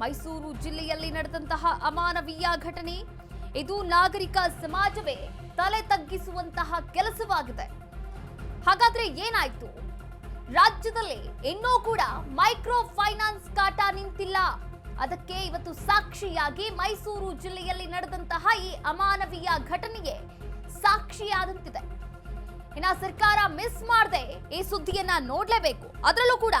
ಮೈಸೂರು ಜಿಲ್ಲೆಯಲ್ಲಿ ನಡೆದಂತಹ ಅಮಾನವೀಯ ಘಟನೆ. ಇದು ನಾಗರಿಕ ಸಮಾಜವೇ ತಲೆ ತಗ್ಗಿಸುವಂತಹ ಕೆಲಸವಾಗಿದೆ. ಹಾಗಾದ್ರೆ ಏನಾಯ್ತು? ರಾಜ್ಯದಲ್ಲಿ ಇನ್ನೂ ಕೂಡ ಮೈಕ್ರೋ ಫೈನಾನ್ಸ್ ಕಾಟ ನಿಂತಿಲ್ಲ. ಅದಕ್ಕೆ ಇವತ್ತು ಸಾಕ್ಷಿಯಾಗಿ ಮೈಸೂರು ಜಿಲ್ಲೆಯಲ್ಲಿ ನಡೆದಂತಹ ಈ ಅಮಾನವೀಯ ಘಟನೆಗೆ ಸಾಕ್ಷಿಯಾದಂತಿದೆ. ಇನ್ನ ಸರ್ಕಾರ ಮಿಸ್ ಮಾಡದೆ ಈ ಸುದ್ದಿಯನ್ನ ನೋಡ್ಲೇಬೇಕು. ಅದರಲ್ಲೂ ಕೂಡ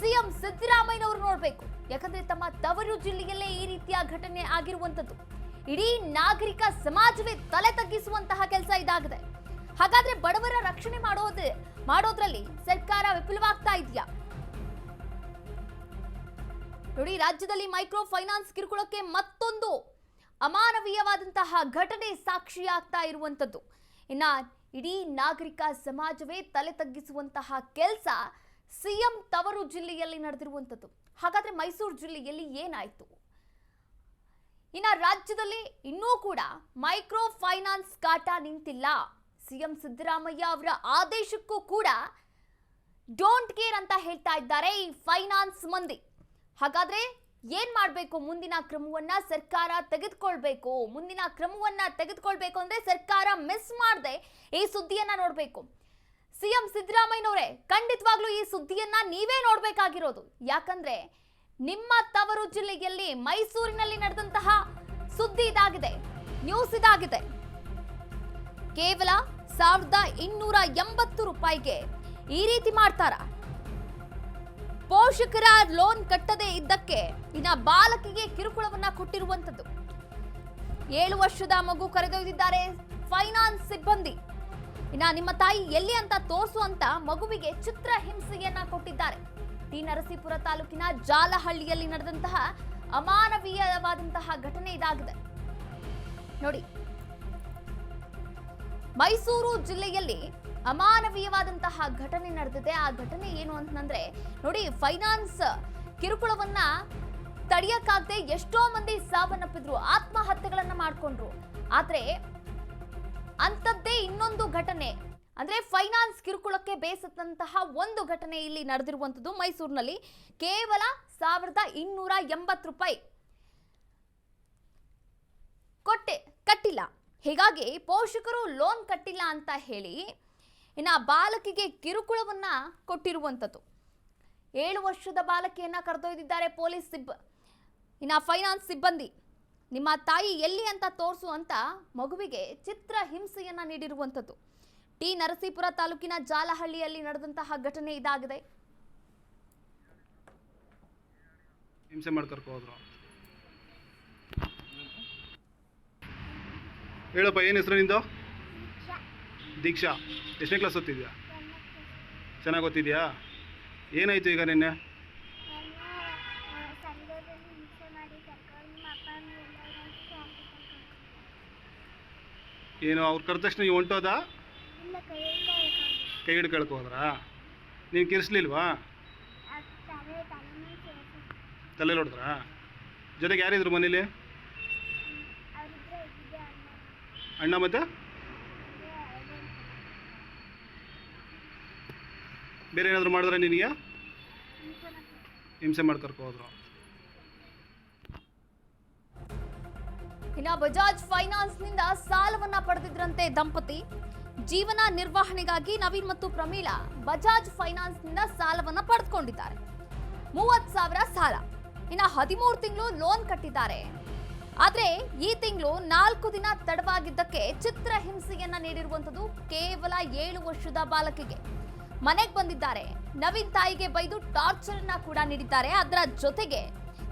ಸಿಎಂ ಸಿದ್ದರಾಮಯ್ಯನವರು ನೋಡ್ಬೇಕು. ಯಾಕಂದ್ರೆ ತಮ್ಮ ತವರು ಜಿಲ್ಲೆಯಲ್ಲೇ ಈ ರೀತಿಯ ಘಟನೆ ಆಗಿರುವಂತದ್ದು ಇಡೀ ನಾಗರಿಕ ಸಮಾಜವೇ ತಲೆ ತಗ್ಗಿಸುವಂತಹ ಕೆಲಸ ಇದಾಗಿದೆ. ಹಾಗಾದ್ರೆ ಬಡವರ ರಕ್ಷಣೆ ಮಾಡೋದು, ಮಾಡೋದ್ರಲ್ಲಿ ಸರ್ಕಾರ ವಿಫಲವಾಗ್ತಾ ಇದೆಯಾ? ನೋಡಿ, ರಾಜ್ಯದಲ್ಲಿ ಮೈಕ್ರೋ ಫೈನಾನ್ಸ್ ಕಿರುಕುಳಕ್ಕೆ ಮತ್ತೊಂದು ಅಮಾನವೀಯವಾದಂತಹ ಘಟನೆ ಸಾಕ್ಷಿಯಾಗ್ತಾ ಇರುವಂತದ್ದು ಇನ್ನ ಇಡೀ ನಾಗರಿಕ ಸಮಾಜವೇ ತಲೆ ತಗ್ಗಿಸುವಂತಹ ಕೆಲಸ ಸಿಎಂ ತವರು ಜಿಲ್ಲೆಯಲ್ಲಿ ನಡೆದಿರುವಂತದ್ದು ಹಾಗಾದ್ರೆ ಮೈಸೂರು ಜಿಲ್ಲೆಯಲ್ಲಿ ಏನಾಯ್ತು? ಇನ್ನು ರಾಜ್ಯದಲ್ಲಿ ಇನ್ನೂ ಕೂಡ ಮೈಕ್ರೋ ಫೈನಾನ್ಸ್ ಕಾಟ ನಿಂತಿಲ್ಲ. ಸಿಎಂ ಸಿದ್ದರಾಮಯ್ಯ ಅವರ ಆದೇಶಕ್ಕೂ ಕೂಡ ಡೋಂಟ್ ಕೇರ್ ಅಂತ ಹೇಳ್ತಾ ಇದ್ದಾರೆ ಈ ಫೈನಾನ್ಸ್ ಮಂದಿ. ಹಾಗಾದ್ರೆ ಏನ್ ಮಾಡಬೇಕು? ಮುಂದಿನ ಕ್ರಮವನ್ನ ಸರ್ಕಾರ ತೆಗೆದುಕೊಳ್ಬೇಕು. ಮುಂದಿನ ಕ್ರಮವನ್ನ ತೆಗೆದುಕೊಳ್ಬೇಕು ಅಂದ್ರೆ ಸರ್ಕಾರ ಮಿಸ್ ಮಾಡದೆ ಈ ಸುದ್ದಿಯನ್ನ ನೋಡ್ಬೇಕು. ಸಿಎಂ ಸಿದ್ದರಾಮಯ್ಯನವರೇ, ಖಂಡಿತವಾಗ್ಲೂ ಈ ಸುದ್ದಿಯನ್ನ ನೀವೇ ನೋಡ್ಬೇಕಾಗಿರೋದು. ಯಾಕಂದ್ರೆ, ನಿಮ್ಮ ತವರು ಜಿಲ್ಲೆಯಲ್ಲಿ ಮೈಸೂರಿನಲ್ಲಿ ನಡೆದಂತಹ ಸುದ್ದಿ ಇದಾಗಿದೆ ನ್ಯೂಸ್ ಇದಾಗಿದೆ. ಕೇವಲ ಸಾವಿರದ ಇನ್ನೂರ ಎಂಬತ್ತು ರೂಪಾಯಿಗೆ ಈ ರೀತಿ ಮಾಡ್ತಾರ. ಪೋಷಕರ ಲೋನ್ ಕಟ್ಟದೇ ಇದ್ದಕ್ಕೆ ಇನ್ನ ಬಾಲಕಿಗೆ ಕಿರುಕುಳವನ್ನ ಕೊಟ್ಟಿರುವಂತದ್ದು ಏಳು ವರ್ಷದ ಮಗು ಕರೆದೊಯ್ದಿದ್ದಾರೆ ಫೈನಾನ್ಸ್ ಸಿಬ್ಬಂದಿ. ಇನ್ನ ನಿಮ್ಮ ತಾಯಿ ಎಲ್ಲಿ ಅಂತ ತೋರ್ಸು ಅಂತ ಮಗುವಿಗೆ ಚಿತ್ರ ಹಿಂಸೆಯನ್ನ ಕೊಟ್ಟಿದ್ದಾರೆ. ಟಿ ನರಸೀಪುರ ತಾಲೂಕಿನ ಜಾಲಹಳ್ಳಿಯಲ್ಲಿ ನಡೆದಂತಹ ಅಮಾನವೀಯವಾದಂತಹ ಘಟನೆ ಇದಾಗಿದೆ. ನೋಡಿ, ಮೈಸೂರು ಜಿಲ್ಲೆಯಲ್ಲಿ ಅಮಾನವೀಯವಾದಂತಹ ಘಟನೆ ನಡೆದಿದೆ. ಆ ಘಟನೆ ಏನು ಅಂತಂದ್ರೆ, ನೋಡಿ, ಫೈನಾನ್ಸ್ ಕಿರುಕುಳವನ್ನ ತಡೆಯಕ್ಕಾಗದೆ ಎಷ್ಟೋ ಮಂದಿ ಸಾವನ್ನಪ್ಪಿದ್ರು, ಆತ್ಮಹತ್ಯೆಗಳನ್ನ ಮಾಡ್ಕೊಂಡ್ರು. ಆದ್ರೆ ಅಂಥದ್ದೇ ಇನ್ನೊಂದು ಘಟನೆ. ಅಂದ್ರೆ ಫೈನಾನ್ಸ್ ಕಿರುಕುಳಕ್ಕೆ ಬೇಸತ್ತಂತಹ ಒಂದು ಘಟನೆ ಇಲ್ಲಿ ನಡೆದಿರುವಂತದ್ದು ಮೈಸೂರಿನಲ್ಲಿ. ಕೇವಲ ಸಾವಿರದ ಇನ್ನೂರ ಎಂಬತ್ತು ರೂಪಾಯಿ ಕೊಟ್ಟೆ, ಕಟ್ಟಿಲ್ಲ. ಹೀಗಾಗಿ ಪೋಷಕರು ಲೋನ್ ಕಟ್ಟಿಲ್ಲ ಅಂತ ಹೇಳಿ, ಇನ್ನು ಬಾಲಕಿಗೆ ಕಿರುಕುಳವನ್ನ ಕೊಟ್ಟಿರುವಂಥದ್ದು. ಏಳು ವರ್ಷದ ಬಾಲಕಿಯನ್ನ ಕರೆದೊಯ್ದಿದ್ದಾರೆ ಪೊಲೀಸ್ ಸಿಬ್ಬ ಇನ್ನು ಫೈನಾನ್ಸ್ ಸಿಬ್ಬಂದಿ. ನಿಮ್ಮ ತಾಯಿ ಎಲ್ಲಿ ಅಂತ ತೋರಿಸು ಅಂತ ಮಗುವಿಗೆ ಚಿತ್ರ ಹಿಂಸೆಯನ್ನ ನೀಡಿರುವಂಥದ್ದು. ಟಿ. ನರಸೀಪುರ ತಾಲೂಕಿನ ಜಾಲಹಳ್ಳಿಯಲ್ಲಿ ನಡೆದಂತಹ ಘಟನೆ ಇದಾಗಿದೆ. ಹಿಂಸೆ ಹೋದ್ರು. ಹೇಳಪ್ಪ, ಏನು ಹೆಸರು ನಿಂದು? ದೀಕ್ಷಾ. ಎಷ್ಟನೇ ಕ್ಲಾಸ್ ಓದ್ತಿದ್ಯಾ? ಚೆನ್ನಾಗಿ ಓದ್ತಿದ್ಯಾ? ಏನಾಯ್ತು ಈಗ ನನ್ನ ಸಂಘದಲ್ಲಿ ಹಿಂಸೆ ಮಾಡಿ ಕರ್ಕೊಂಡು ನಿಮ್ಮ ಅಪ್ಪ ಅಮ್ಮ ಎಲ್ಲರೂ ಶಾಲೆಗೆ ಕರ್ಕೊಂಡು ಏನು ಅವ್ರು ಕರೆದ ತಕ್ಷಣ ನೀವು ಹೊಂಟೋದ? ಕೈ ಹಿಡ್ದು ಕೇಳ್ಕೊ ಹೋದ್ರಾ? ನೀವು ಕಿರಿಸ್ಲಿಲ್ವಾ? ತಲೆ ನೋಡಿದ್ರ? ಹೊಡೆದ್ರಾ ಜೊತೆಗೆ ಯಾರಿದ್ರು ಮನೇಲಿ? ಅಣ್ಣ. ಮತ್ತೆ? ಬೇರೆ ಏನಾದರೂ ಮಾಡಿದ್ರೆ ನಿನಗೆ? ಹಿಂಸೆ ಮಾಡ್ಕರ್ಕೋದ್ರು ಹಿಂಸೆ ಮಾಡಿ ಕರ್ಕೊ ಹೋದ್ರು. ಇನ್ನ ಬಜಾಜ್ ಫೈನಾನ್ಸ್ನಿಂದ ಸಾಲವನ್ನ ಪಡೆದಿದ್ರಂತೆ ದಂಪತಿ. ಜೀವನ ನಿರ್ವಹಣೆಗಾಗಿ ನವೀನ್ ಮತ್ತು ಪ್ರಮೀಳಾ ಬಜಾಜ್ ಫೈನಾನ್ಸ್ನಿಂದ ಸಾಲವನ್ನ ಪಡೆದುಕೊಂಡಿದ್ದಾರೆ. ಮೂವತ್ ಸಾವಿರ ಸಾಲ. ಇನ್ನು ಹದಿಮೂರು ತಿಂಗಳು ಲೋನ್ ಕಟ್ಟಿದ್ದಾರೆ. ಆದ್ರೆ ಈ ತಿಂಗಳು ನಾಲ್ಕು ದಿನ ತಡವಾಗಿದ್ದಕ್ಕೆ ಚಿತ್ರ ಹಿಂಸೆಯನ್ನ ನೀಡಿರುವಂತದ್ದು ಕೇವಲ ಏಳು ವರ್ಷದ ಬಾಲಕಿಗೆ. ಮನೆಗೆ ಬಂದಿದ್ದಾರೆ. ನವೀನ್ ತಾಯಿಗೆ ಬೈದು ಟಾರ್ಚರ್ ಕೂಡ ನೀಡಿದ್ದಾರೆ. ಅದರ ಜೊತೆಗೆ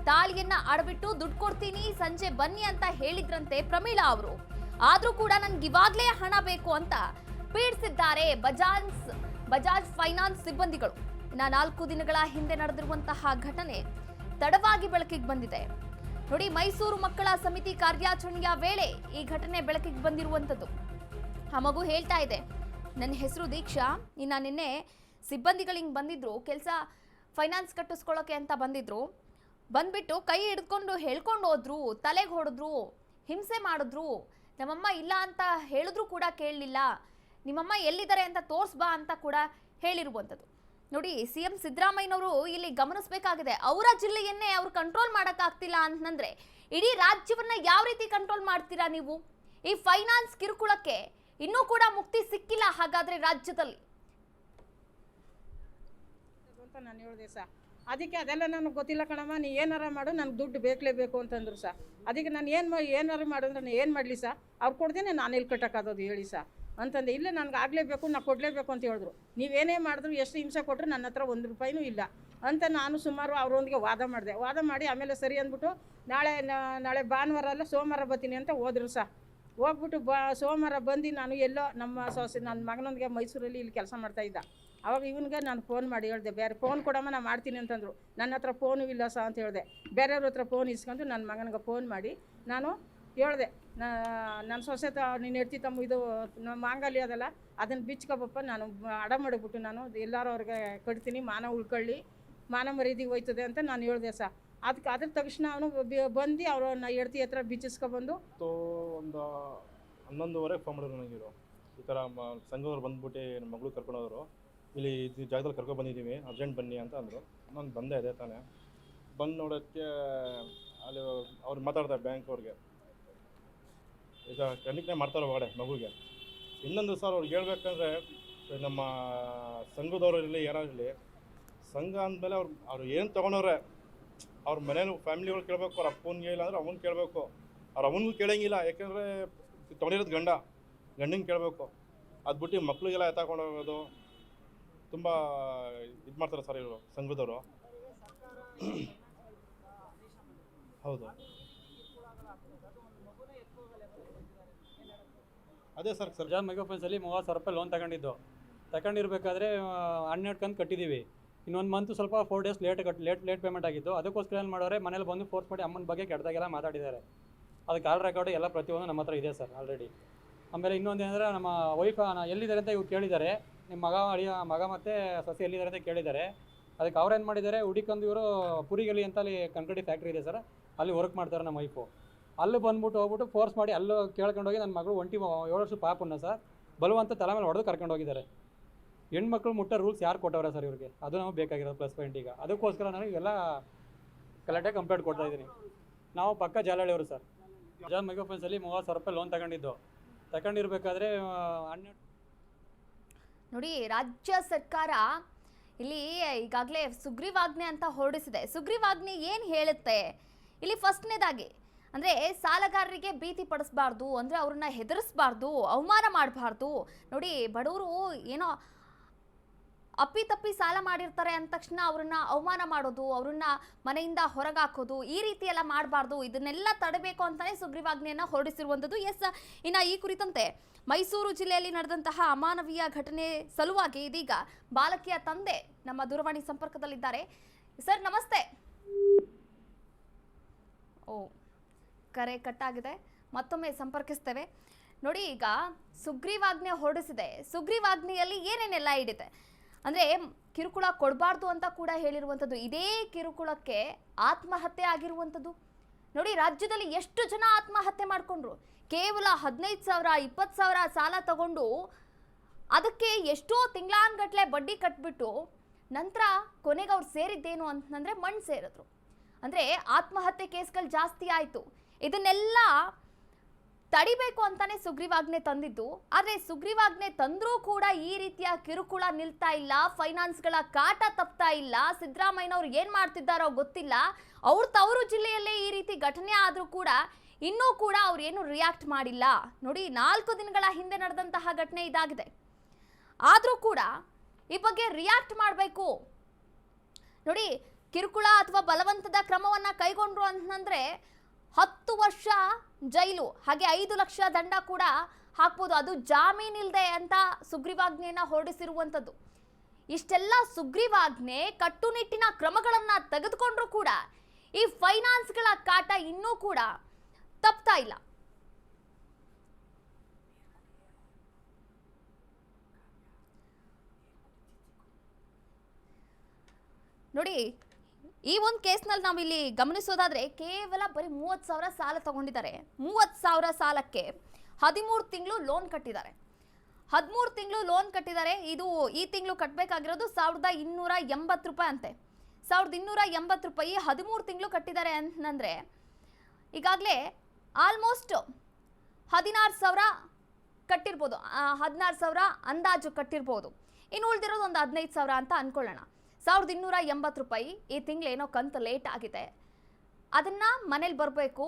ತಾಳಿಯನ್ನ ಅಡಬಿಟ್ಟು ದುಡ್ಡು ಕೊಡ್ತೀನಿ, ಸಂಜೆ ಬನ್ನಿ ಅಂತ ಹೇಳಿದ್ರಂತೆ ಪ್ರಮೀಳಾ ಅವರು. ಆದ್ರೂ ಕೂಡ ನನ್ಗೆ ಇವಾಗ್ಲೇ ಹಣ ಬೇಕು ಅಂತ ಪೀಡಿಸಿದ್ದಾರೆ ಬಜಾಜ್ ಬಜಾಜ್ ಫೈನಾನ್ಸ್ ಸಿಬ್ಬಂದಿಗಳು. ಇನ್ನ ನಾಲ್ಕು ದಿನಗಳ ಹಿಂದೆ ನಡೆದಿರುವಂತಹ ಘಟನೆ ತಡವಾಗಿ ಬೆಳಕಿಗೆ ಬಂದಿದೆ. ನೋಡಿ, ಮೈಸೂರು ಮಕ್ಕಳ ಸಮಿತಿ ಕಾರ್ಯಾಚರಣೆಯ ವೇಳೆ ಈ ಘಟನೆ ಬೆಳಕಿಗೆ ಬಂದಿರುವಂತದ್ದು ಆ ಮಗು ಹೇಳ್ತಾ ಇದೆ, ನನ್ನ ಹೆಸರು ದೀಕ್ಷಾ. ಇನ್ನು ನಿನ್ನೆ ಸಿಬ್ಬಂದಿಗಳು ಹಿಂಗೆ ಬಂದಿದ್ರು, ಕೆಲಸ ಫೈನಾನ್ಸ್ ಕಟ್ಟಿಸ್ಕೊಳ್ಳೋಕೆ ಅಂತ ಬಂದಿದ್ರು. ಬಂದ್ಬಿಟ್ಟು ಕೈ ಹಿಡ್ಕೊಂಡು ಹೇಳ್ಕೊಂಡು ಹೋದ್ರು, ತಲೆಗೆ ಹೊಡೆದ್ರು, ಹಿಂಸೆ ಮಾಡಿದ್ರು. ನಮ್ಮಮ್ಮ ಇಲ್ಲ ಅಂತ ಹೇಳಿದ್ರು ಕೂಡ ಕೇಳಲಿಲ್ಲ. ನಿಮ್ಮಮ್ಮ ಎಲ್ಲಿದ್ದಾರೆ ಅಂತ ತೋರಿಸ್ಬಾ ಅಂತ ಕೂಡ ಹೇಳಿರುವಂಥದ್ದು. ನೋಡಿ, ಸಿ ಎಂ ಸಿದ್ದರಾಮಯ್ಯನವರು ಇಲ್ಲಿ ಗಮನಿಸಬೇಕಾಗಿದೆ. ಅವರ ಜಿಲ್ಲೆಯನ್ನೇ ಅವರು ಕಂಟ್ರೋಲ್ ಮಾಡೋಕ್ಕಾಗ್ತಿಲ್ಲ ಅಂತಂದರೆ ಇಡೀ ರಾಜ್ಯವನ್ನು ಯಾವ ರೀತಿ ಕಂಟ್ರೋಲ್ ಮಾಡ್ತೀರಾ ನೀವು? ಈ ಫೈನಾನ್ಸ್ ಕಿರುಕುಳಕ್ಕೆ ಇನ್ನೂ ಕೂಡ ಮುಕ್ತಿ ಸಿಕ್ಕಿಲ್ಲ ಹಾಗಾದ್ರೆ ರಾಜ್ಯದಲ್ಲಿ. ನಾನು ಹೇಳಿದೆ ಸಾ ಅದಕ್ಕೆ ಅದೆಲ್ಲ ನನಗೆ ಗೊತ್ತಿಲ್ಲ ಕಣಮ್ಮ, ನೀ ಏನಾರ ಮಾಡು, ನನಗೆ ದುಡ್ಡು ಬೇಕಲೇಬೇಕು ಅಂತಂದ್ರು ಸಾ. ಅದಕ್ಕೆ ನಾನು ಏನು ಮಾ, ಏನಾರು ಮಾಡು ಅಂದ್ರೆ ನಾನು ಏನು ಮಾಡಲಿ ಸಾ? ಅವ್ರು ಕೊಡ್ದೇನೆ ನಾನು ಇಲ್ಲಿ ಕಟ್ಟಕ್ಕಾಗೋದು ಹೇಳಿ ಸಾ. ಅಂತಂದೆ, ಇಲ್ಲ ನನಗೆ ಆಗಲೇಬೇಕು, ನಾನು ಕೊಡಲೇಬೇಕು ಅಂತ ಹೇಳಿದ್ರು. ನೀವೇನೇ ಮಾಡಿದ್ರು ಎಷ್ಟು ಹಿಂಸೆ ಕೊಟ್ಟರು ನನ್ನ ಹತ್ರ ಒಂದು ರೂಪಾಯಿನೂ ಇಲ್ಲ ಅಂತ ನಾನು ಸುಮಾರು ಅವರೊಂದಿಗೆ ವಾದ ಮಾಡಿದೆ. ವಾದ ಮಾಡಿ ಆಮೇಲೆ ಸರಿ ಅಂದ್ಬಿಟ್ಟು, ನಾಳೆ ನಾಳೆ ಭಾನುವಾರ ಅಲ್ಲ ಸೋಮವಾರ ಬರ್ತೀನಿ ಅಂತ ಹೋದ್ರು ಸಾ. ಹೋಗ್ಬಿಟ್ಟು ಬಾ, ಸೋಮವಾರ ಬಂದು ನಾನು ಎಲ್ಲೋ ನಮ್ಮ ಸೊಸೆ ನನ್ನ ಮಗನೊಂದಿಗೆ ಮೈಸೂರಲ್ಲಿ ಇಲ್ಲಿ ಕೆಲಸ ಮಾಡ್ತಾ ಇದ್ದ. ಅವಾಗ ಇವನಿಗೆ ನಾನು ಫೋನ್ ಮಾಡಿ ಹೇಳಿದೆ ಬೇರೆ ಫೋನ್ ಕೊಡಮ್ಮ ನಾನು ಮಾಡ್ತೀನಿ ಅಂತಂದರು. ನನ್ನ ಹತ್ರ ಫೋನು ಇಲ್ಲ ಸಹ ಅಂತ ಹೇಳಿದೆ. ಬೇರೆಯವ್ರ ಹತ್ರ ಫೋನ್ ಇಸ್ಕೊಂಡು ನನ್ನ ಮಗನಿಗೆ ಫೋನ್ ಮಾಡಿ ನಾನು ಹೇಳಿದೆ ನನ್ನ ಸೊಸೆ ತ, ನೀನು ಹೆಡ್ತಿ ತಮ್ಮ ಇದು ಮಾಂಗಲ್ಯ ಅದಲ್ಲ ಅದನ್ನು ಬಿಚ್ಕೊಬಪ್ಪ, ನಾನು ಅಡ ಮಾಡಿಬಿಟ್ಟು ನಾನು ಎಲ್ಲರೂ ಅವ್ರಿಗೆ ಕಟ್ತೀನಿ, ಮಾನ ಉಳ್ಕೊಳ್ಳಿ, ಮಾನ ಮರೀದಿಗೆ ಹೋಯ್ತದೆ ಅಂತ ನಾನು ಹೇಳಿದೆ ಸಹ ಅದಕ್ಕೆ ಅದ್ರ ತಕ್ಷಣ ಅವನು ಬಂದು ಅವರು ಎಡ್ತಿ ಹತ್ರ ಬಿಚ್ಚಿಸ್ಕೊಬಂದು ಒಂದು ಹನ್ನೊಂದುವರೆಗೆ ಫೋನ್ ಮಾಡಿದ್ರು ನನಗೆ ಇವರು ಈ ಥರ ಸಂಘದವ್ರು ಬಂದ್ಬಿಟ್ಟು ನಮ್ಮ ಮಗಳು ಕರ್ಕೊಂಡೋದ್ರು. ಇಲ್ಲಿ ಇದು ಜಾಗದಲ್ಲಿ ಕರ್ಕೊಂಡು ಬಂದಿದ್ದೀವಿ ಅರ್ಜೆಂಟ್ ಬನ್ನಿ ಅಂತ ಅಂದರು. ನಾನು ಬಂದೆ ಅದೇ ತಾನೇ. ಬಂದು ನೋಡೋಕ್ಕೆ ಅಲ್ಲಿ ಅವ್ರು ಮಾತಾಡ್ತಾರೆ ಬ್ಯಾಂಕ್ ಅವ್ರಿಗೆ. ಈಗ ಕನಿಕನೆ ಮಾಡ್ತಾರೆ ಒಳಗಡೆ ಮಗುಗೆ. ಇನ್ನೊಂದು ಸರ್ ಅವ್ರಿಗೆ ಹೇಳ್ಬೇಕಂದ್ರೆ, ನಮ್ಮ ಸಂಘದವ್ರು ಇರಲಿ ಇರಲಿ, ಸಂಘ ಅಂದಮೇಲೆ ಅವ್ರು ಅವ್ರು ಏನು ತೊಗೊಂಡವ್ರೆ, ಅವ್ರ ಮನೇಲಿ ಫ್ಯಾಮಿಲಿಗಳು ಕೇಳಬೇಕು, ಅವ್ರ ಅಪ್ಪನಿಗೆ ಇಲ್ಲ ಅಂದ್ರೆ ಅವನು ಕೇಳಬೇಕು. ಅವ್ರ ಅವನಿಗೂ ಕೇಳಂಗಿಲ್ಲ, ಯಾಕೆಂದರೆ ತೊಗೊಂಡಿರೋದು ಗಂಡ ಗಂಡಂಗೆ ಕೇಳಬೇಕು. ಅದು ಬಿಟ್ಟು ಮಕ್ಳಿಗೆಲ್ಲ ಎತ್ತಾಕೊಂಡು ಹೋಗೋದು. ತುಂಬ ಇದು ಮಾಡ್ತಾರೆ ಸರ್ ಇವರು, ಸಂಘದವರು. ಹೌದು. ಅದೇ ಸರ್ ಸರ್ ಜಾನ್ ಮೈಕ್ರೋ ಫೈನಾನ್ಸಲ್ಲಿ ಮೂವತ್ತು ಸಾವಿರ ರೂಪಾಯಿ ಲೋನ್ ತಗೊಂಡಿದ್ದು. ತಗೊಂಡಿರ್ಬೇಕಾದ್ರೆ ಹನ್ನೆರಡು ಕಂತು ಕಟ್ಟಿದ್ದೀವಿ ಇನ್ನೊಂದು ಮಂತ್ ಸ್ವಲ್ಪ four days late cut late late payment ಆಗಿದ್ದು ಅದಕ್ಕೋಸ್ಕರ ಏನು ಮಾಡೋರೆ, ಮನೇಲಿ ಬಂದು ಫೋರ್ಸ್ ಮಾಡಿ ಅಮ್ಮನ ಬಗ್ಗೆ ಕೆಟ್ಟದಾಗೆಲ್ಲ ಮಾತಾಡಿದ್ದಾರೆ. ಅದಕ್ಕೆ ಕಾಲ್ ರೆಕಾರ್ಡ್ ಎಲ್ಲ ಪ್ರತಿಯೊಂದು ನಮ್ಮ ಹತ್ರ ಇದೆ ಸರ್ ಆಲ್ರೆಡಿ ಆಮೇಲೆ ಇನ್ನೊಂದು ಏನಂದರೆ, ನಮ್ಮ ವೈಫ್ ಎಲ್ಲಿದ್ದಾರೆ ಅಂತ ಇವ್ರು ಕೇಳಿದ್ದಾರೆ. ನಿಮ್ಮ ಮಗ ಅಳಿಯ ಮಗ ಮತ್ತೆ ಸೊಸೆ ಎಲ್ಲಿದ್ದಾರೆ ಅಂತ ಕೇಳಿದ್ದಾರೆ. ಅದಕ್ಕೆ ಅವ್ರು ಏನು ಮಾಡಿದ್ದಾರೆ ಹುಡುಕಂದು ಇವರು ಪುರಿಗಲಿ ಅಂತ ಅಲ್ಲಿ ಕನ್ಕಡಿ ಫ್ಯಾಕ್ಟ್ರಿ ಇದೆ ಸರ್. ಅಲ್ಲಿ ವರ್ಕ್ ಮಾಡ್ತಾರೆ ನಮ್ಮ ವೈಫು ಅಲ್ಲಿ ಬಂದ್ಬಿಟ್ಟು ಹೋಗ್ಬಿಟ್ಟು ಫೋರ್ಸ್ ಮಾಡಿ ಅಲ್ಲೂ ಕೇಳ್ಕೊಂಡೋಗಿ ನನ್ನ ಮಗಳು ಒಂಟಿ ಏಳು ವರ್ಷ ಪಾಪನ್ನ ಸರ್. ಬಲವಂತ ತಲೆ ಮೇಲೆ ಹೊಡೆದು ಕರ್ಕೊಂಡು ಹೋಗಿದ್ದಾರೆ. ಹೆಣ್ಮಕ್ಳು ಮುಟ್ಟ ರೂಲ್ಸ್ ಯಾರು ಕೊಟ್ಟವ್ರೆ ಸರ್ ಇವ್ರಿಗೆ? ಅದು ನಮಗೆ ಬೇಕಾಗಿರೋದು ಪ್ಲಸ್ ಪಾಯಿಂಟ್ ಈಗ. ಅದಕ್ಕೋಸ್ಕರ ನಾನು ಇವೆಲ್ಲ ಕಲೆಕ್ಟಾಗಿ ಕಂಪ್ಲೇಂಟ್ ಕೊಡ್ತಾ ಇದ್ದೀನಿ. ನಾವು ಪಕ್ಕ ಜಾಲಹಳ್ಳಿಯವರು ಸರ್. ಜಾನ್ ಮೈಕ್ರೋಫೈನ್ಸಲ್ಲಿ ಮೂವತ್ತು ಸಾವಿರ ರೂಪಾಯಿ ಲೋನ್ ತಗೊಂಡಿದ್ದು. ತಗೊಂಡಿರ್ಬೇಕಾದ್ರೆ ಹನ್ನೆರಡು ನೋಡಿ, ರಾಜ್ಯ ಸರ್ಕಾರ ಇಲ್ಲಿ ಈಗಾಗಲೇ ಸುಗ್ರೀವಾಜ್ಞೆ ಅಂತ ಹೊರಡಿಸಿದೆ. ಸುಗ್ರೀವಾಜ್ಞೆ ಏನು ಹೇಳುತ್ತೆ? ಇಲ್ಲಿ ಫಸ್ಟ್ನೇದಾಗಿ, ಅಂದರೆ ಸಾಲಗಾರರಿಗೆ ಭೀತಿ ಪಡಿಸ್ಬಾರ್ದು, ಅಂದರೆ ಅವ್ರನ್ನ ಹೆದರಿಸ್ಬಾರ್ದು, ಅವಮಾನ ಮಾಡಬಾರ್ದು. ನೋಡಿ, ಬಡವರು ಏನೋ ಅಪ್ಪಿತಪ್ಪಿ ಸಾಲ ಮಾಡಿರ್ತಾರೆ ಅಂದ ತಕ್ಷಣ ಅವ್ರನ್ನ ಅವಮಾನ ಮಾಡೋದು, ಅವ್ರನ್ನ ಮನೆಯಿಂದ ಹೊರಗಾಕೋದು, ಈ ರೀತಿ ಎಲ್ಲ ಮಾಡಬಾರ್ದು. ಇದನ್ನೆಲ್ಲ ತಡಬೇಕು ಅಂತಾನೆ ಸುಗ್ರೀವಾಜ್ಞೆಯನ್ನು ಹೊರಡಿಸಿರುವಂಥದ್ದು ಎಸ್. ಇನ್ನು ಈ ಕುರಿತಂತೆ ಮೈಸೂರು ಜಿಲ್ಲೆಯಲ್ಲಿ ನಡೆದಂತಹ ಅಮಾನವೀಯ ಘಟನೆ ಸಲುವಾಗಿ ಇದೀಗ ಬಾಲಕಿಯ ತಂದೆ ನಮ್ಮ ದೂರವಾಣಿ ಸಂಪರ್ಕದಲ್ಲಿದ್ದಾರೆ. ಸರ್, ನಮಸ್ತೆ. ಓ, ಕರೆ ಕಟ್ಟಾಗಿದೆ. ಮತ್ತೊಮ್ಮೆ ಸಂಪರ್ಕಿಸ್ತೇವೆ. ನೋಡಿ, ಈಗ ಸುಗ್ರೀವಾಜ್ಞೆ ಹೊರಡಿಸಿದೆ. ಸುಗ್ರೀವಾಜ್ಞೆಯಲ್ಲಿ ಏನೇನೆಲ್ಲ ಇಡಿದೆ ಅಂದರೆ ಕಿರುಕುಳ ಕೊಡಬಾರ್ದು ಅಂತ ಕೂಡ ಹೇಳಿರುವಂಥದ್ದು. ಇದೇ ಕಿರುಕುಳಕ್ಕೆ ಆತ್ಮಹತ್ಯೆ ಆಗಿರುವಂಥದ್ದು. ನೋಡಿ, ರಾಜ್ಯದಲ್ಲಿ ಎಷ್ಟು ಜನ ಆತ್ಮಹತ್ಯೆ ಮಾಡಿಕೊಂಡ್ರು? ಕೇವಲ ಹದಿನೈದು ಸಾವಿರ, ಇಪ್ಪತ್ತು ಸಾವಿರ ಸಾಲ ತಗೊಂಡು ಅದಕ್ಕೆ ಎಷ್ಟೋ ತಿಂಗಳಾನ್ಗಟ್ಲೆ ಬಡ್ಡಿ ಕಟ್ಬಿಟ್ಟು ನಂತರ ಕೊನೆಗೆ ಅವ್ರು ಸೇರಿದ್ದೇನು ಅಂತಂದರೆ ಮಣ್ಣು ಸೇರಿದ್ರು. ಅಂದರೆ ಆತ್ಮಹತ್ಯೆ ಕೇಸ್ಗಳು ಜಾಸ್ತಿ ಆಯಿತು. ಇದನ್ನೆಲ್ಲ ತಡಿಬೇಕು ಅಂತಾನೆ ಸುಗ್ರೀವಾಜ್ಞೆ ತಂದಿದ್ದು, ಆದರೆ ಸುಗ್ರೀವಾಜ್ಞೆ ತಂದ್ರೂ ಕೂಡ ಈ ರೀತಿಯ ಕಿರುಕುಳ ನಿಲ್ತಾ ಇಲ್ಲ, ಫೈನಾನ್ಸ್ಗಳ ಕಾಟ ತಪ್ತಾ ಇಲ್ಲ. ಸಿದ್ದರಾಮಯ್ಯನವ್ರು ಏನು ಮಾಡ್ತಿದ್ದಾರೋ ಗೊತ್ತಿಲ್ಲ. ಅವ್ರ ತವರು ಜಿಲ್ಲೆಯಲ್ಲೇ ಈ ರೀತಿ ಘಟನೆ ಆದರೂ ಕೂಡ ಇನ್ನೂ ಕೂಡ ಅವ್ರು ಏನು ರಿಯಾಕ್ಟ್ ಮಾಡಿಲ್ಲ. ನೋಡಿ, ನಾಲ್ಕು ದಿನಗಳ ಹಿಂದೆ ನಡೆದಂತಹ ಘಟನೆ ಇದಾಗಿದೆ. ಆದರೂ ಕೂಡ ಈ ಬಗ್ಗೆ ರಿಯಾಕ್ಟ್ ಮಾಡಬೇಕು. ನೋಡಿ, ಕಿರುಕುಳ ಅಥವಾ ಬಲವಂತದ ಕ್ರಮವನ್ನ ಕೈಗೊಂಡ್ರು ಅಂತಂದ್ರೆ ಹತ್ತು ವರ್ಷ ಜೈಲು, ಹಾಗೆ ಐದು ಲಕ್ಷ ದಂಡ ಕೂಡ ಹಾಕ್ಬೋದು. ಅದು ಜಾಮೀನಿಲ್ದೆ ಅಂತ ಸುಗ್ರೀವಾಜ್ಞೆಯನ್ನು ಹೊರಡಿಸಿರುವಂಥದ್ದು. ಇಷ್ಟೆಲ್ಲ ಸುಗ್ರೀವಾಜ್ಞೆ ಕಟ್ಟುನಿಟ್ಟಿನ ಕ್ರಮಗಳನ್ನ ತೆಗೆದುಕೊಂಡ್ರು ಕೂಡ ಈ ಫೈನಾನ್ಸ್ಗಳ ಕಾಟ ಇನ್ನೂ ಕೂಡ ತಪ್ತಾ ಇಲ್ಲ. ನೋಡಿ ಈ ಒಂದು ಕೇಸ್ನಲ್ಲಿ ಇಲ್ಲಿ ಗಮನಿಸೋದಾದ್ರೆ ಕೇವಲ ಬರೀ ಮೂವತ್ತು ಸಾವಿರ ಸಾಲ ತಗೊಂಡಿದ್ದಾರೆ. ಮೂವತ್ತು ಸಾವಿರ ಸಾಲಕ್ಕೆ ಹದಿಮೂರು ತಿಂಗಳು ಲೋನ್ ಕಟ್ಟಿದ್ದಾರೆ. ಹದಿಮೂರು ತಿಂಗಳು ಲೋನ್ ಕಟ್ಟಿದ್ದಾರೆ. ಇದು ಈ ತಿಂಗಳು ಕಟ್ಟಬೇಕಾಗಿರೋದು ಸಾವಿರದ ಇನ್ನೂರ ಎಂಬತ್ತು ರೂಪಾಯಿ ಅಂತೆ. ಸಾವಿರದ ಇನ್ನೂರ ಎಂಬತ್ತು ರೂಪಾಯಿ ಹದಿಮೂರು ತಿಂಗಳು ಕಟ್ಟಿದ್ದಾರೆ ಅಂತಂದರೆ ಈಗಾಗಲೇ ಆಲ್ಮೋಸ್ಟ್ ಹದಿನಾರು ಸಾವಿರ ಕಟ್ಟಿರ್ಬೋದು. ಹದಿನಾರು ಸಾವಿರ ಅಂದಾಜು ಕಟ್ಟಿರ್ಬೋದು. ಇನ್ನು ಉಳಿದಿರೋದು ಒಂದು ಹದಿನೈದು ಸಾವಿರ ಅಂತ ಅನ್ಕೊಳ್ಳೋಣ. ಸಾವಿರದ ಇನ್ನೂರ ಎಂಬತ್ತು ರೂಪಾಯಿ ಈ ತಿಂಗಳು ಏನೋ ಕಂತು ಲೇಟ್ ಆಗಿದೆ. ಅದನ್ನು ಮನೇಲಿ ಬರಬೇಕು.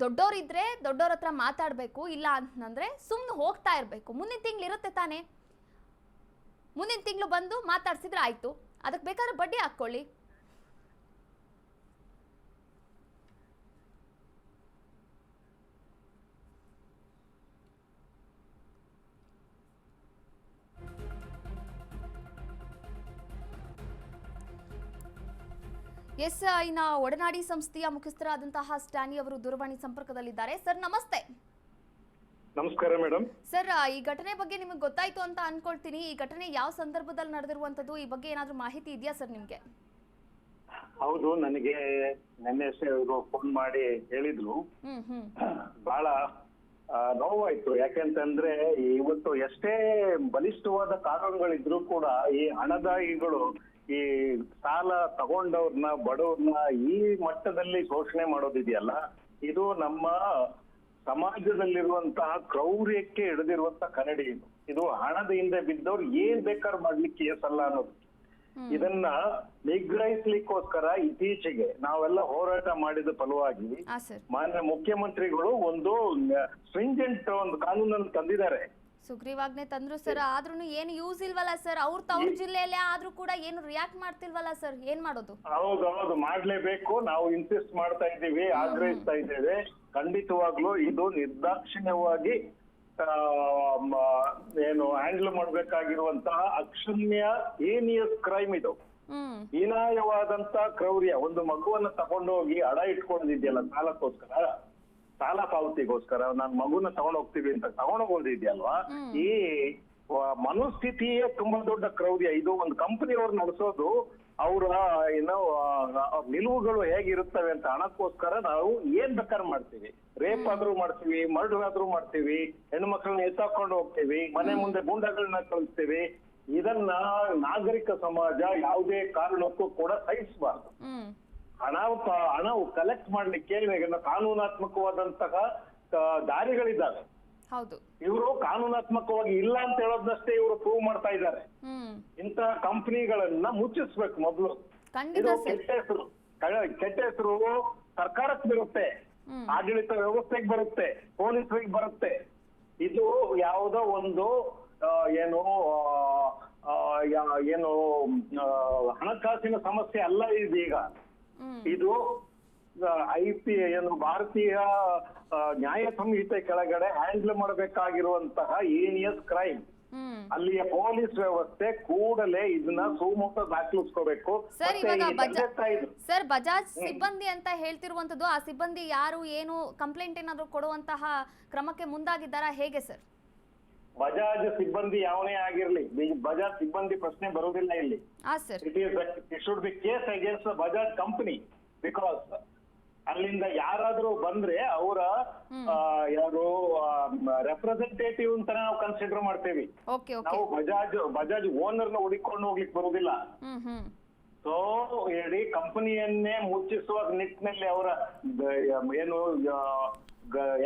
ದೊಡ್ಡೋರಿದ್ರೆ ದೊಡ್ಡವ್ರ ಹತ್ರ ಮಾತಾಡಬೇಕು, ಇಲ್ಲ ಅಂತಂದರೆ ಸುಮ್ಮನೆ ಹೋಗ್ತಾ ಇರಬೇಕು. ಮುಂದಿನ ತಿಂಗಳು ಇರುತ್ತೆ ತಾನೇ. ಮುಂದಿನ ತಿಂಗಳು ಬಂದು ಮಾತಾಡ್ಸಿದ್ರೆ ಆಯಿತು. ಅದಕ್ಕೆ ಬೇಕಾದ್ರೆ ಬಡ್ಡಿ ಹಾಕ್ಕೊಳ್ಳಿ. ಎಸ್ ಐನ ಒಡನಾಡಿ ಸಂಸ್ಥೆಯ ಮುಖ್ಯಸ್ಥರಾದಂತಹ ಸ್ಟ್ಯಾನಿ ಅವರು ದೂರವಾಣಿ ಸಂಪರ್ಕದಲ್ಲಿದ್ದಾರೆ. ಸರ್ ನಮಸ್ತೆ. ನಮಸ್ಕಾರ ಮೇಡಮ್ ಸರ್ ಈ ಘಟನೆ ಬಗ್ಗೆ ನಿಮಗೆ ಗೊತ್ತಾಯ್ತು ಅಂತ ಅನ್ಕೊಳ್ತೀನಿ. ಈ ಘಟನೆ ಯಾವ ಸಂದರ್ಭದಲ್ಲಿ ನಡೆದಿರುವಂತದ್ದು ಈ ಬಗ್ಗೆ ಏನಾದ್ರೂ ಮಾಹಿತಿ ಇದೆಯಾ ಸರ್ ನಿಮ್ಗೆ? ಹೌದು ನನಗೆ ನಿನ್ನೆ ಅವರು ಫೋನ್ ಮಾಡಿ ಹೇಳಿದ್ರು. ಹ್ಮ್ ಹ್ಮ್. ಬಹಳ ನೋವಾಯ್ತು. ಯಾಕೆಂತಂದ್ರೆ ಇವತ್ತು ಎಷ್ಟೇ ಬಲಿಷ್ಠವಾದ ಕಾನೂನುಗಳಿದ್ರು ಕೂಡ ಈ ಹಣದಾಯಿಗಳು ಈ ಸಾಲ ತಗೊಂಡವ್ರನ್ನ ಬಡವ್ರನ್ನ ಈ ಮಟ್ಟದಲ್ಲಿ ಶೋಷಣೆ ಮಾಡೋದಿದೆಯಲ್ಲ ಇದು ನಮ್ಮ ಸಮಾಜದಲ್ಲಿರುವಂತಹ ಕ್ರೌರ್ಯಕ್ಕೆ ಹಿಡಿದಿರುವಂತಹ ಕನ್ನಡಿ ಇದು. ಇದು ಹಣದ ಹಿಂದೆ ಬಿದ್ದವ್ರು ಏನ್ ಬೇಕಾದ್ರೂ ಮಾಡ್ಲಿಕ್ಕೆ ಏಸಲ್ಲ ಅನ್ನೋದು. ಇದನ್ನ ನಿಗ್ರಹಿಸ್ಲಿಕ್ಕೋಸ್ಕರ ಇತ್ತೀಚೆಗೆ ನಾವೆಲ್ಲ ಹೋರಾಟ ಮಾಡಿದ ಫಲವಾಗಿ ಮಾನ್ಯ ಮುಖ್ಯಮಂತ್ರಿಗಳು ಒಂದು ಸ್ಟ್ರಿಂಜೆಂಟ್ ಒಂದು ಕಾನೂನನ್ನು ತಂದಿದ್ದಾರೆ. ಸುಗ್ರೀವಾಜ್ಞೆ ತಂದ್ರು ಸರ್ ಆದ್ರೂ ಏನು ಯೂಸ್ ಇಲ್ವಲ್ಲ ಸರ್ ಅವ್ರ ತವ್ರ ಜಿಲ್ಲೆಯಲ್ಲೇ ಆದ್ರೂ ಕೂಡ ಏನು ರಿಯಾಕ್ಟ್ ಮಾಡ್ತಿಲ್ವಲ್ಲ ಸರ್ ಏನ್ ಮಾಡೋದು? ಹೌದು ಹೌದು ಮಾಡ್ಲೇಬೇಕು ನಾವು ಇನ್ಸಿಸ್ಟ್ ಮಾಡ್ತಾ ಇದ್ದೀವಿ ಆಗ್ರಹಿಸ್ತಾ ಇದ್ದೇವೆ. ಖಂಡಿತವಾಗ್ಲೂ ಇದು ನಿರ್ದಾಕ್ಷಿಣ್ಯವಾಗಿ ಏನು ಹ್ಯಾಂಡಲ್ ಮಾಡ್ಬೇಕಾಗಿರುವಂತಹ ಅಕ್ಷಮ್ಯ ಏನಿಯಸ್ ಕ್ರೈಮ್ ಇದು. ಹೀನಾಯವಾದಂತ ಕ್ರೌರ್ಯ. ಒಂದು ಮಗುವನ್ನ ತಗೊಂಡೋಗಿ ಅಡ ಇಟ್ಕೊಂಡಿದ್ಯಲ್ಲ ಸಾಲಕ್ಕೋಸ್ಕರ. ಸಾಲ ಪಾವತಿಗೋಸ್ಕರ ನಾನ್ ಮಗುನ ತಗೊಂಡ್ ಹೋಗ್ತೀವಿ ಅಂತ ತಗೊಂಡೋಗೋದಿದ್ಯಲ್ವಾ? ಈ ಮನಸ್ಥಿತಿಯೇ ತುಂಬಾ ದೊಡ್ಡ ಕ್ರೌರ್ಯ ಇದು ಒಂದು ಕಂಪನಿಯವ್ರು ನಡೆಸೋದು ಅವರ ಏನೋ ನಿಲುವುಗಳು ಹೇಗಿರುತ್ತವೆ ಅಂತ ಹಣಕ್ಕೋಸ್ಕರ ನಾವು ಏನ್ ಬೇಕಾದ್ರೂ ಮಾಡ್ತೀವಿ. ರೇಪ್ ಆದ್ರೂ ಮಾಡ್ತೀವಿ ಮರ್ಡರ್ ಆದ್ರೂ ಮಾಡ್ತೀವಿ ಹೆಣ್ಮಕ್ಳನ್ನ ಎತ್ತಾಕೊಂಡು ಹೋಗ್ತೀವಿ ಮನೆ ಮುಂದೆ ಗುಂಡಗಳನ್ನ ಕಳಿಸ್ತೀವಿ. ಇದನ್ನ ನಾಗರಿಕ ಸಮಾಜ ಯಾವುದೇ ಕಾರಣಕ್ಕೂ ಕೂಡ ಸಹಿಸಬಾರ್ದು. ಹಣ ಹಣವು ಹಣ ಕಲೆಕ್ಟ್ ಮಾಡ್ಲಿಕ್ಕೆ ಕಾನೂನಾತ್ಮಕವಾದಂತಹ ದಾರಿಗಳಿದ್ದಾವೆ. ಹೌದು. ಇವರು ಕಾನೂನಾತ್ಮಕವಾಗಿ ಇಲ್ಲ ಅಂತ ಹೇಳೋದನ್ನಷ್ಟೇ ಇವರು ಪ್ರೂವ್ ಮಾಡ್ತಾ ಇದ್ದಾರೆ. ಇಂತಹ ಕಂಪ್ನಿಗಳನ್ನ ಮುಚ್ಚಿಸ್ಬೇಕು ಮೊದಲು. ಕೆಟ್ಟ ಹೆಸರು. ಕೆಟ್ಟ ಹೆಸರು ಸರ್ಕಾರಕ್ಕೆ ಬರುತ್ತೆ. ಆಡಳಿತ ವ್ಯವಸ್ಥೆಗೆ ಬರುತ್ತೆ. ಪೊಲೀಸರಿಗೆ ಬರುತ್ತೆ. ಇದು ಯಾವುದೋ ಒಂದು ಏನು ಏನು ಹಣಕಾಸಿನ ಸಮಸ್ಯೆ ಅಲ್ಲ ಇದೀಗ ಇದು ಐ ಪಿ ಏನು ಭಾರತೀಯ ನ್ಯಾಯ ಸಂಹಿತೆ ಕೆಳಗಡೆ ಹ್ಯಾಂಡಲ್ ಮಾಡಬೇಕಾಗಿರುವಂತಹ ಏನಿಯಸ್ ಕ್ರೈಮ್. ಅಲ್ಲಿಯ ಪೊಲೀಸ್ ವ್ಯವಸ್ಥೆ ಕೂಡಲೇ ಇದನ್ನ ಸುಮುಖ ದಾಖಲಿಸ್ಕೋಬೇಕು. ಸರ್ ಇವಾಗ ಸರ್ ಬಜಾಜ್ ಸಿಬ್ಬಂದಿ ಅಂತ ಹೇಳ್ತಿರುವಂತದ್ದು ಆ ಸಿಬ್ಬಂದಿ ಯಾರು ಏನು ಕಂಪ್ಲೇಂಟ್ ಏನಾದ್ರು ಕೊಡುವಂತಹ ಕ್ರಮಕ್ಕೆ ಮುಂದಾಗಿದ್ದಾರಾ ಹೇಗೆ ಸರ್? ಬಜಾಜ್ ಸಿಬ್ಬಂದಿ ಯಾವನೇ ಆಗಿರ್ಲಿ ಬಜಾಜ್ ಸಿಬ್ಬಂದಿ ಪ್ರಶ್ನೆ ಬರುವುದಿಲ್ಲ ಇಲ್ಲಿ. It is it should be case against Bajaj company because ಅಲ್ಲಿಂದ ಯಾರಾದ್ರೂ ಬಂದ್ರೆ ಅವರ ಯಾರು ರೆಪ್ರೆಸೆಂಟೇಟಿವ್ ಅಂತ ನಾವು ಕನ್ಸಿಡರ್ ಮಾಡ್ತೇವಿ. ನಾವು ಬಜಾಜ್ ಬಜಾಜ್ ಓನರ್ನ ಹುಡುಕೊಂಡು ಹೋಗ್ಲಿಕ್ಕೆ ಬರುವುದಿಲ್ಲ. ಸೊ ಹೇಳಿ ಕಂಪನಿಯನ್ನೇ ಮುಚ್ಚಿಸುವ ನಿಟ್ಟಿನಲ್ಲಿ ಅವರ ಏನು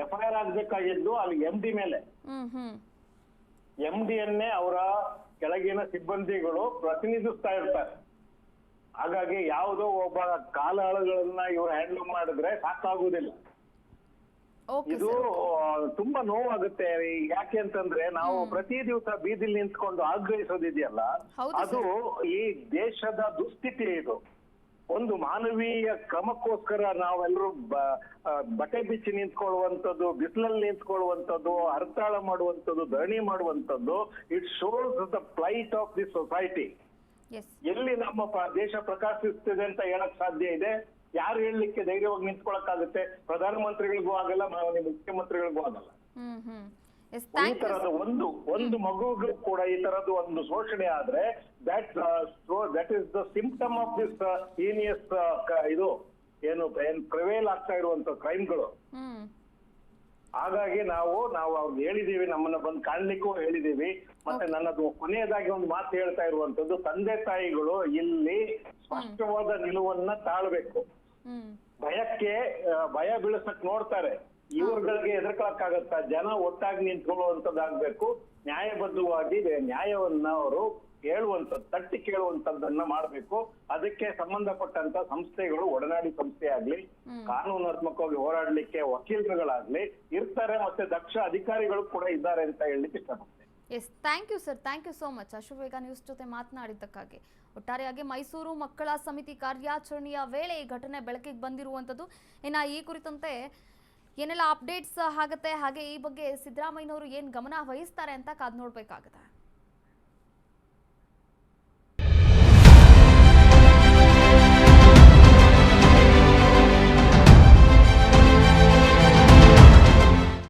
ಎಫ್ ಐ ಆರ್ ಆಗ್ಬೇಕಾಗಿದ್ದು ಅಲ್ಲಿ ಎಂ ಡಿ ಮೇಲೆ. ಹ್ಮ್ ಡಿ ಎಂ ಡಿಯನ್ನೇ ಅವರ ಕೆಳಗಿನ ಸಿಬ್ಬಂದಿಗಳು ಪ್ರತಿನಿಧಿಸ್ತಾ ಇರ್ತಾರೆ. ಹಾಗಾಗಿ ಯಾವುದೋ ಒಬ್ಬ ಕಾಲಾಳುಗಳನ್ನ ಇವರು ಹ್ಯಾಂಡಲ್ ಮಾಡಿದ್ರೆ ಸಾಕಾಗುವುದಿಲ್ಲ. ಇದು ತುಂಬಾ ನೋವಾಗುತ್ತೆ. ಯಾಕೆ ಅಂತಂದ್ರೆ ನಾವು ಪ್ರತಿ ದಿವಸ ಬೀದಿಲಿ ನಿಂತ್ಕೊಂಡು ಆಗ್ರಹಿಸೋದಿದೆಯಲ್ಲ? ಅದು ಈ ದೇಶದ ದುಸ್ಥಿತಿ ಇದು. ಒಂದು ಮಾನವೀಯ ಕ್ರಮಕ್ಕೋಸ್ಕರ ನಾವೆಲ್ಲರೂ ಬಟೆ ಬಿಚ್ಚಿ ನಿಂತ್ಕೊಳ್ಳುವಂಥದ್ದು ಬಿಸಿಲಲ್ಲಿ ನಿಂತ್ಕೊಳ್ಳುವಂಥದ್ದು ಹರ್ತಾಳ ಮಾಡುವಂಥದ್ದು ಧರಣಿ ಮಾಡುವಂಥದ್ದು it shows the plight of the society ಎಲ್ಲಿ ನಮ್ಮ ದೇಶ ಪ್ರಕಾಶಿಸ್ತಿದೆ ಅಂತ ಹೇಳಕ್ ಸಾಧ್ಯ ಇದೆ? ಯಾರು ಹೇಳಲಿಕ್ಕೆ ಧೈರ್ಯವಾಗಿ ನಿಂತ್ಕೊಳಕ್ಕಾಗುತ್ತೆ? ಪ್ರಧಾನಮಂತ್ರಿಗಳಿಗೂ ಆಗಲ್ಲ ಮಾನ್ಯ ಮುಖ್ಯಮಂತ್ರಿಗಳಿಗೂ ಆಗಲ್ಲ. ಹ್ಮ್ ಹ್ಮ್. ಎಸ್ ಈ ತರದ ಒಂದು ಒಂದು ಮಗುಗೂ ಕೂಡ ಈ ತರದ ಒಂದು ಶೋಷಣೆ ಆದ್ರೆ that that is the symptom of this heinous ಇದು ಏನು ಏನ್ ಪ್ರಿವೇಲ್ ಆಗ್ತಾ ಇರುವಂತ ಕ್ರೈಮ್ಗಳು ಹಾಗಾಗಿ ನಾವು ನಾವು ಅವ್ರಿಗೆ ಹೇಳಿದೀವಿ ನಮ್ಮನ್ನ ಬಂದು ಕಾಣ್ಲಿಕ್ಕೂ ಹೇಳಿದೀವಿ. ಮತ್ತೆ ನನ್ನದು ಕೊನೆಯದಾಗಿ ಒಂದು ಮಾತು ಹೇಳ್ತಾ ಇರುವಂತದ್ದು ತಂದೆ ತಾಯಿಗಳು ಇಲ್ಲಿ ಸ್ಪಷ್ಟವಾದ ನಿಲುವನ್ನ ತಾಳ್ಬೇಕು. ಭಯಕ್ಕೆ ಭಯ ಬೀಳಿಸಕ್ ನೋಡ್ತಾರೆ. ಇವ್ರುಗಳಿಗೆ ಎದುರ್ಕೊಳಕ್ಕಾಗತ್ತ? ಜನ ಒಟ್ಟಾಗಿ ನಿಂತ್ಕೊಳ್ಳುವಂತದ್ದಾಗ್ಬೇಕು ನ್ಯಾಯಬದ್ಧವಾಗಿ ನ್ಯಾಯವನ್ನ ಅವರು ಕೇಳುವಂಥದ್ದು ತಟ್ಟಿ ಕೇಳುವಂತದ್ದನ್ನ ಮಾಡ್ಬೇಕು. ಅದಕ್ಕೆ ಸಂಬಂಧಪಟ್ಟಂತ ಸಂಸ್ಥೆಗಳು ಒಡನಾಡಿ ಸಂಸ್ಥೆ ಆಗ್ಲಿ ಕಾನೂನಾತ್ಮಕವಾಗಿ ಹೋರಾಡ್ಲಿಕ್ಕೆ ವಕೀಲರುಗಳಾಗ್ಲಿ ಇರ್ತಾರೆ ಮತ್ತೆ ದಕ್ಷ ಅಧಿಕಾರಿಗಳು ಕೂಡ ಇದ್ದಾರೆ ಅಂತ ಹೇಳಲಿಕ್ಕೆ ಇಷ್ಟಪಡ್ತೇನೆ. Yes thank you sir thank you so much Ashuvega news ಜೊತೆ ಮಾತನಾಡಿದ್ದಕ್ಕಾಗಿ. ಒಟ್ಟಾರೆಯಾಗಿ ಮೈಸೂರು ಮಕ್ಕಳ ಸಮಿತಿ ಕಾರ್ಯಾಚರಣೆಯ ವೇಳೆ ಈ ಘಟನೆ ಬೆಳಕಿಗೆ ಬಂದಿರುವಂಥದ್ದು. ಇನ್ನು ಈ ಕುರಿತಂತೆ ಏನೆಲ್ಲ ಅಪ್ಡೇಟ್ಸ್ ಆಗುತ್ತೆ? ಹಾಗೆ ಈ ಬಗ್ಗೆ ಸಿದ್ದರಾಮಯ್ಯನವರು ಏನು ಗಮನ ವಹಿಸ್ತಾರೆ ಅಂತ ಕಾದು ನೋಡಬೇಕಾಗುತ್ತೆ.